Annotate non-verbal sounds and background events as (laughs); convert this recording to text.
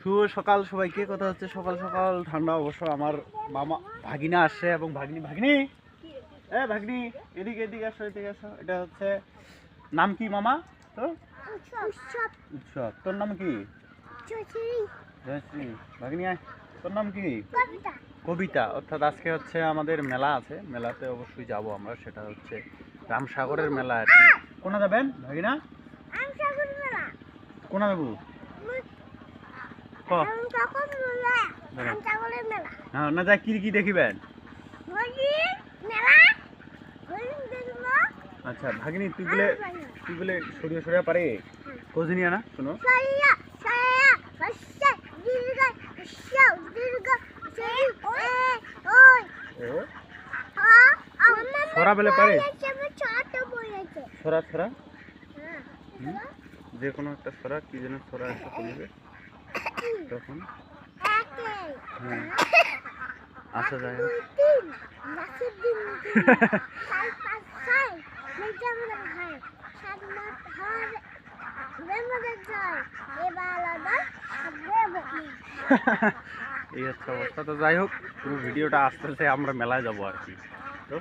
শুভ সকাল সবাইকে কথা হচ্ছে সকাল সকাল ঠান্ডা অবশ্য আমার মামা ভাগিনা আসছে এবং ভাগিনী ভাগিনী! এ ভাগিনী এদিকে এদিকে আসো এদিকে আসো। এটা হচ্ছে নাম কি মামা? তো উৎসব। তোর নাম কি? জয়শ্রী ভাগিনী তোর নাম কি? কবিতা। কবিতা। অর্থাৎ আজকে হচ্ছে আমাদের মেলা আছে। মেলাতে অবশ্যই যাব আমরা। সেটা হচ্ছে রামসাগরের মেলা আর কি। কোনা যাবেন ভাগিনা? কোনা যাব ক আমি তখন মেলা মেলা। আমি সাগরের মেলা হ্যাঁ না যা কি কি দেখিবেন? আচ্ছা ভাগিনী তুই বলে তুই বলে সরিয়ে সরিয়ে পারে। কোজিনিয়া না শোনো। সরা বলে পারে। সরা সরা? হ্যাঁ যে কোনো একটা সরা কি যেন সরা একটা করবে তখন? হ্যাঁ। আসা যায় (laughs) এই হচ্ছে অবস্থা। তো যাই হোক পুরো ভিডিওটা আসতেছে আমরা মেলায় যাব আর কি। তো